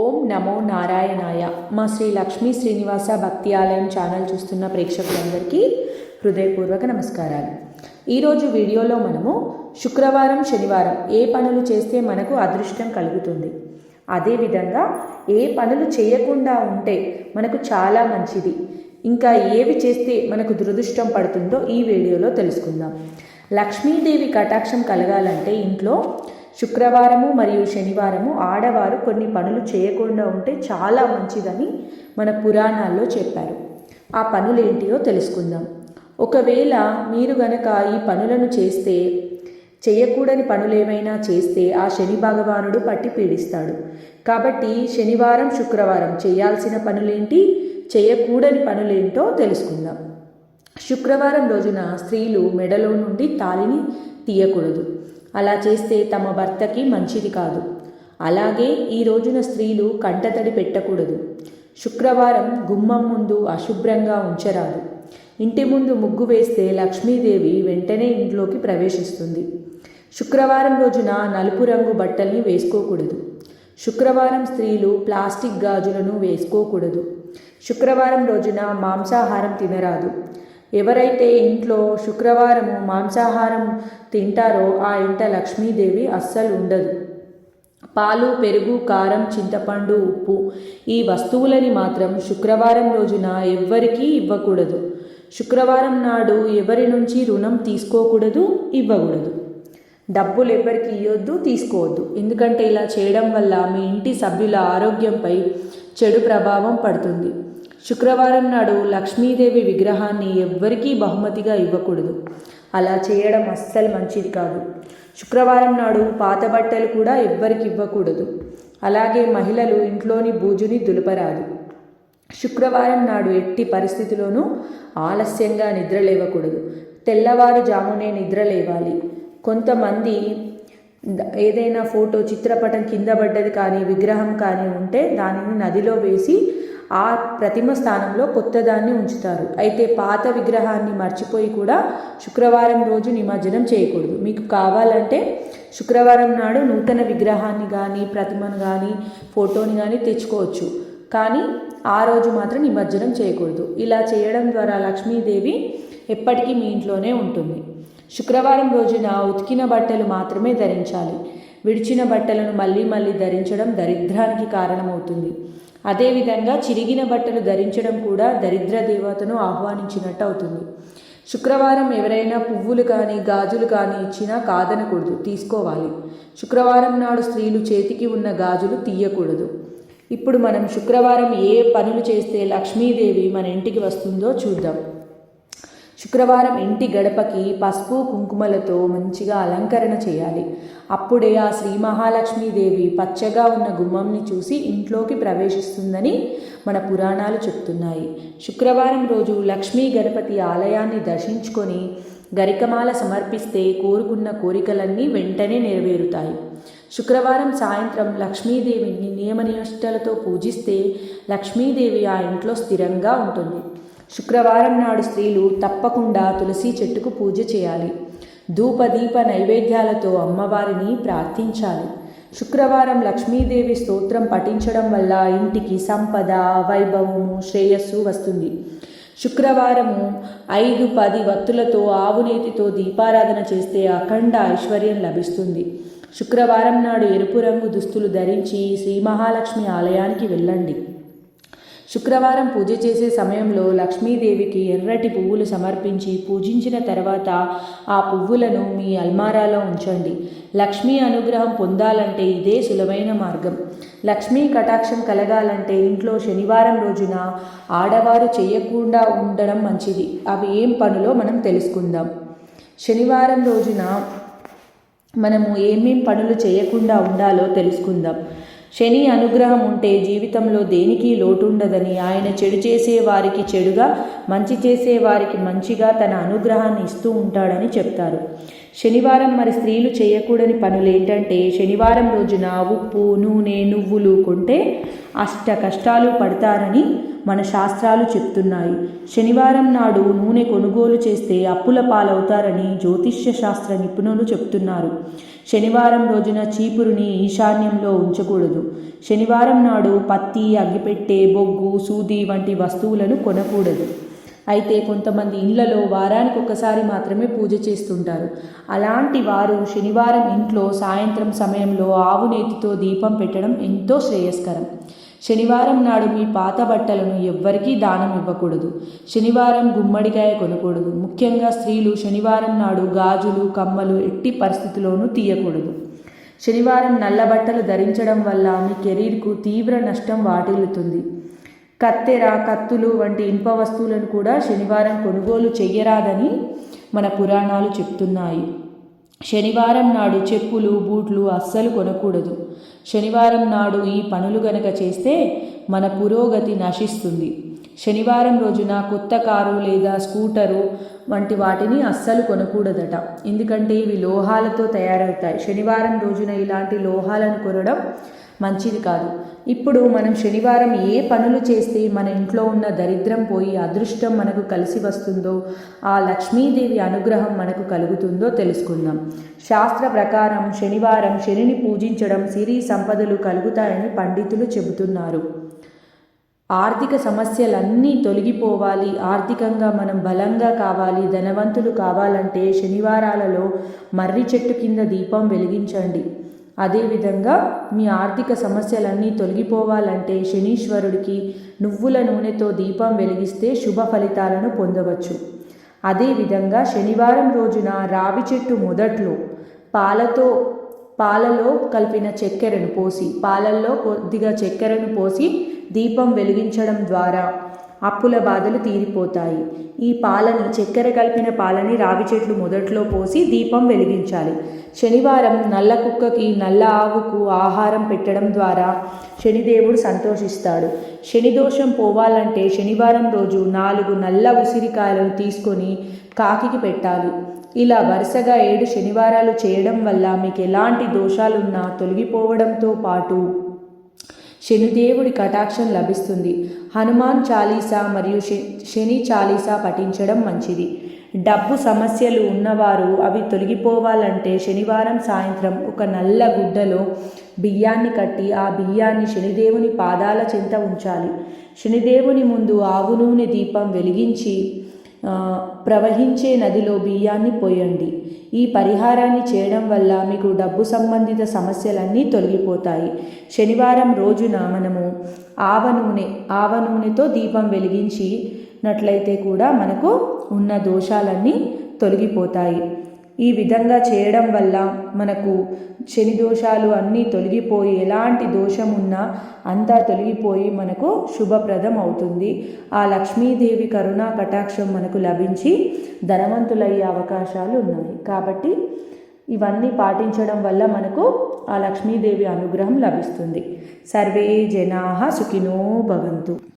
ఓం నమో నారాయణాయ. మా శ్రీ లక్ష్మీ శ్రీనివాస భక్తి ఆలయం ఛానల్ చూస్తున్న ప్రేక్షకులందరికీ హృదయపూర్వక నమస్కారాలు. ఈరోజు వీడియోలో మనము శుక్రవారం శనివారం ఏ పనులు చేస్తే మనకు అదృష్టం కలుగుతుంది? అదేవిధంగా ఏ పనులు చేయకుండా ఉంటే మనకు చాలా మంచిది. ఇంకా ఏవి చేస్తే మనకు దురదృష్టం పడుతుందో ఈ వీడియోలో తెలుసుకుందాం. లక్ష్మీదేవి కటాక్షం కలగాలంటే ఇంట్లో శుక్రవారము మరియు శనివారము ఆడవారు కొన్ని పనులు చేయకుండా ఉంటే చాలా మంచిదని మన పురాణాల్లో చెప్పారు. ఆ పనులేంటియో తెలుసుకుందాం. ఒకవేళ మీరు గనక ఈ పనులను చేస్తే చేయకూడని పనులేమైనా చేస్తే ఆ శని భగవానుడు పట్టి పీడిస్తాడు. కాబట్టి శనివారం శుక్రవారం చేయాల్సిన పనులేంటి చేయకూడని పనులేంటో తెలుసుకుందాం. శుక్రవారం రోజున స్త్రీలు మెడలో నుండి తాలిని తీయకూడదు. అలా చేస్తే తమ భర్తకి మంచిది కాదు. అలాగే ఈ రోజున స్త్రీలు కంటతడి పెట్టకూడదు. శుక్రవారం గుమ్మం ముందు అశుభ్రంగా ఉంచరాదు. ఇంటి ముందు ముగ్గు వేస్తే లక్ష్మీదేవి వెంటనే ఇంట్లోకి ప్రవేశిస్తుంది. శుక్రవారం రోజున నలుపు రంగు బట్టల్ని వేసుకోకూడదు. శుక్రవారం స్త్రీలు ప్లాస్టిక్ గాజులను వేసుకోకూడదు. శుక్రవారం రోజున మాంసాహారం తినరాదు. ఎవరైతే ఇంట్లో శుక్రవారము మాంసాహారం తింటారో ఆ ఇంట లక్ష్మీదేవి అస్సలు ఉండదు పాలు పెరుగు కారం చింతపండు ఉప్పు ఈ వస్తువులని మాత్రం శుక్రవారం రోజున ఎవ్వరికీ ఇవ్వకూడదు. శుక్రవారం నాడు ఎవరి నుంచి రుణం తీసుకోకూడదు ఇవ్వకూడదు. డబ్బులు ఎవరికి ఇవ్వద్దు తీసుకోవద్దు. ఎందుకంటే ఇలా చేయడం వల్ల మీ ఇంటి సభ్యుల ఆరోగ్యంపై చెడు ప్రభావం పడుతుంది. శుక్రవారం నాడు లక్ష్మీదేవి విగ్రహాన్ని ఎవ్వరికీ బహుమతిగా ఇవ్వకూడదు. అలా చేయడం అస్సలు మంచిది కాదు. శుక్రవారం నాడు పాత బట్టలు కూడా ఎవ్వరికి ఇవ్వకూడదు. అలాగే మహిళలు ఇంట్లోని బూజుని దులపరాదు. శుక్రవారం నాడు ఎట్టి పరిస్థితిలోనూ ఆలస్యంగా నిద్ర లేవకూడదు. తెల్లవారుజామునే నిద్ర లేవాలి. కొంతమంది ఏదైనా ఫోటో చిత్రపటం కింద పడ్డది కానీ విగ్రహం కానీ ఉంటే దానిని నదిలో వేసి ఆ ప్రతిమ స్థానంలో కొత్తదాన్ని ఉంచుతారు. అయితే పాత విగ్రహాన్ని మర్చిపోయి కూడా శుక్రవారం రోజు నిమజ్జనం చేయకూడదు. మీకు కావాలంటే శుక్రవారం నాడు నూతన విగ్రహాన్ని కానీ ప్రతిమను కానీ ఫోటోని కానీ తెచ్చుకోవచ్చు. కానీ ఆ రోజు మాత్రం నిమజ్జనం చేయకూడదు. ఇలా చేయడం ద్వారా లక్ష్మీదేవి ఎప్పటికీ మీ ఇంట్లోనే ఉంటుంది. శుక్రవారం రోజున ఉతికిన బట్టలు మాత్రమే ధరించాలి. విడిచిన బట్టలను మళ్ళీ మళ్ళీ ధరించడం దరిద్రానికి కారణమవుతుంది. అదేవిధంగా చిరిగిన బట్టలు ధరించడం కూడా దరిద్ర దేవతను ఆహ్వానించినట్టు అవుతుంది. శుక్రవారం ఎవరైనా పువ్వులు కానీ గాజులు కానీ ఇచ్చినా కాదనకూడదు తీసుకోవాలి. శుక్రవారం నాడు స్త్రీలు చేతికి ఉన్న గాజులు తీయకూడదు. ఇప్పుడు మనం శుక్రవారం ఏ పనులు చేస్తే లక్ష్మీదేవి మన ఇంటికి వస్తుందో చూద్దాం. శుక్రవారం ఇంటి గడపకి పసుపు కుంకుమలతో మంచిగా అలంకరణ చేయాలి. అప్పుడే ఆ శ్రీ మహాలక్ష్మీదేవి పచ్చగా ఉన్న గుమ్మంని చూసి ఇంట్లోకి ప్రవేశిస్తుందని మన పురాణాలు చెప్తున్నాయి. శుక్రవారం రోజు లక్ష్మీ గణపతి ఆలయాన్ని దర్శించుకొని గరికమాల సమర్పిస్తే కోరుకున్న కోరికలన్నీ వెంటనే నెరవేరుతాయి. శుక్రవారం సాయంత్రం లక్ష్మీదేవిని నియమనిష్టలతో పూజిస్తే లక్ష్మీదేవి ఆ ఇంట్లో స్థిరంగా ఉంటుంది. శుక్రవారం నాడు స్త్రీలు తప్పకుండా తులసి చెట్టుకు పూజ చేయాలి. ధూపదీప నైవేద్యాలతో అమ్మవారిని ప్రార్థించాలి. శుక్రవారం లక్ష్మీదేవి స్తోత్రం పఠించడం వల్ల ఇంటికి సంపద వైభవము శ్రేయస్సు వస్తుంది. శుక్రవారము ఐదు పది వత్తులతో ఆవునేతితో దీపారాధన చేస్తే అఖండ ఐశ్వర్యం లభిస్తుంది. శుక్రవారం నాడు ఎరుపు రంగు దుస్తులు ధరించి శ్రీ మహాలక్ష్మి ఆలయానికి వెళ్ళండి. శుక్రవారం పూజ చేసే సమయంలో లక్ష్మీదేవికి ఎర్రటి పువ్వులు సమర్పించి పూజించిన తర్వాత ఆ పువ్వులను మీ అల్మారాలో ఉంచండి. లక్ష్మీ అనుగ్రహం పొందాలంటే ఇదే సులభమైన మార్గం. లక్ష్మీ కటాక్షం కలగాలంటే ఇంట్లో శనివారం రోజున ఆడవారు చేయకుండా ఉండడం మంచిది. అవి ఏం పనులో మనం తెలుసుకుందాం. శనివారం రోజున మనము ఏమేం పనులు చేయకుండా ఉండాలో తెలుసుకుందాం. శని అనుగ్రహం ఉంటే జీవితంలో దేనికి లోటుండదని ఆయన చెడు చేసే వారికి చెడుగా మంచి చేసే వారికి మంచిగా తన అనుగ్రహాన్ని ఇస్తూ ఉంటాడని చెప్తారు. శనివారం మరి స్త్రీలు చేయకూడని పనులు ఏంటంటే శనివారం రోజున ఉప్పు నూనె నువ్వులు కొంటే అష్ట కష్టాలు పడతారని మన శాస్త్రాలు చెప్తున్నాయి. శనివారం నాడు నూనె కొనుగోలు చేస్తే అప్పుల పాలవుతారని జ్యోతిష్య శాస్త్ర నిపుణులు చెప్తున్నారు. శనివారం రోజున చీపురుని ఈశాన్యంలో ఉంచకూడదు. శనివారం నాడు పత్తి అగ్గిపెట్టె బొగ్గు సూది వంటి వస్తువులను కొనకూడదు. అయితే కొంతమంది ఇళ్ళలో వారానికి ఒకసారి మాత్రమే పూజ చేస్తుంటారు. అలాంటి వారు శనివారం ఇంట్లో సాయంత్రం సమయంలో ఆవు నేతితో దీపం పెట్టడం ఎంతో శ్రేయస్కరం. శనివారం నాడు మీ పాత బట్టలను ఎవ్వరికీ దానం ఇవ్వకూడదు. శనివారం గుమ్మడికాయ కొనకూడదు. ముఖ్యంగా స్త్రీలు శనివారం నాడు గాజులు కమ్మలు ఎట్టి పరిస్థితిలోనూ తీయకూడదు. శనివారం నల్ల బట్టలు ధరించడం వల్ల మీ కెరీర్కు తీవ్ర నష్టం వాటిల్లుతుంది. కత్తెర కత్తులు వంటి ఇనుప వస్తువులను కూడా శనివారం కొనుగోలు చెయ్యరాదని మన పురాణాలు చెప్తున్నాయి. శనివారం నాడు చెప్పులు బూట్లు అస్సలు కొనకూడదు. శనివారం నాడు ఈ పనులు గనక చేస్తే మన పురోగతి నశిస్తుంది. శనివారం రోజున కొత్త కారు లేదా స్కూటరు వంటి వాటిని అస్సలు కొనకూడదట. ఎందుకంటే ఇవి లోహాలతో తయారవుతాయి. శనివారం రోజున ఇలాంటి లోహాలను కొనడం మంచిది కాదు. ఇప్పుడు మనం శనివారం ఏ పనులు చేస్తే మన ఇంట్లో ఉన్న దరిద్రం పోయి అదృష్టం మనకు కలిసి వస్తుందో ఆ లక్ష్మీదేవి అనుగ్రహం మనకు కలుగుతుందో తెలుసుకుందాం. శాస్త్ర ప్రకారం శనివారం శనిని పూజించడం సిరి సంపదలు కలుగుతాయని పండితులు చెబుతున్నారు. ఆర్థిక సమస్యలన్నీ తొలగిపోవాలి. ఆర్థికంగా మనం బలంగా కావాలి ధనవంతులు కావాలంటే శనివారాలలో మర్రి చెట్టు కింద దీపం వెలిగించండి. అదేవిధంగా మీ ఆర్థిక సమస్యలన్నీ తొలగిపోవాలంటే శనీశ్వరుడికి నువ్వుల నూనెతో దీపం వెలిగిస్తే శుభ ఫలితాలను పొందవచ్చు. అదేవిధంగా శనివారం రోజున రావి చెట్టు మొదట్లో పాలతో పాలలో కలిపిన చక్కెరను పోసి పాలల్లో కొద్దిగా చక్కెరను పోసి దీపం వెలిగించడం ద్వారా అప్పుల బాధలు తీరిపోతాయి. ఈ పాలని చక్కెర కలిపిన పాలని రావి చెట్లు మొదట్లో పోసి దీపం వెలిగించాలి. శనివారం నల్ల కుక్కకి నల్ల ఆవుకు ఆహారం పెట్టడం ద్వారా శనిదేవుడు సంతోషిస్తాడు. శని దోషం పోవాలంటే శనివారం రోజు నాలుగు నల్ల ఉసిరికాయలను తీసుకొని కాకికి పెట్టాలి. ఇలా వరుసగా ఏడు శనివారాలు చేయడం వల్ల మీకు ఎలాంటి దోషాలున్నా తొలగిపోవడంతో పాటు శనిదేవుడి కటాక్షం లభిస్తుంది. హనుమాన్ చాలీసా మరియు శని చాలీసా పఠించడం మంచిది. డబ్బు సమస్యలు ఉన్నవారు అవి తొలగిపోవాలంటే శనివారం సాయంత్రం ఒక నల్ల గుడ్డలో బియ్యాన్ని కట్టి ఆ బియ్యాన్ని శనిదేవుని పాదాల చెంత ఉంచాలి. శనిదేవుని ముందు ఆవు నూనె దీపం వెలిగించి ప్రవహించే నదిలో బియ్యాన్ని పోయండి. ఈ పరిహారాన్ని చేయడం వల్ల మీకు డబ్బు సంబంధిత సమస్యలన్నీ తొలగిపోతాయి. శనివారం రోజున మనము ఆవ నూనె ఆవ నూనెతో దీపం వెలిగించినట్లయితే కూడా మనకు ఉన్న దోషాలన్నీ తొలగిపోతాయి. ఈ విధంగా చేయడం వల్ల మనకు శని దోషాలు అన్నీ తొలగిపోయి ఎలాంటి దోషం ఉన్నా అంతా తొలగిపోయి మనకు శుభప్రదం అవుతుంది. ఆ లక్ష్మీదేవి కరుణా కటాక్షం మనకు లభించి ధనవంతులయ్యే అవకాశాలు ఉన్నాయి. కాబట్టి ఇవన్నీ పాటించడం వల్ల మనకు ఆ లక్ష్మీదేవి అనుగ్రహం లభిస్తుంది. సర్వే జనా సుఖినో భవంతు.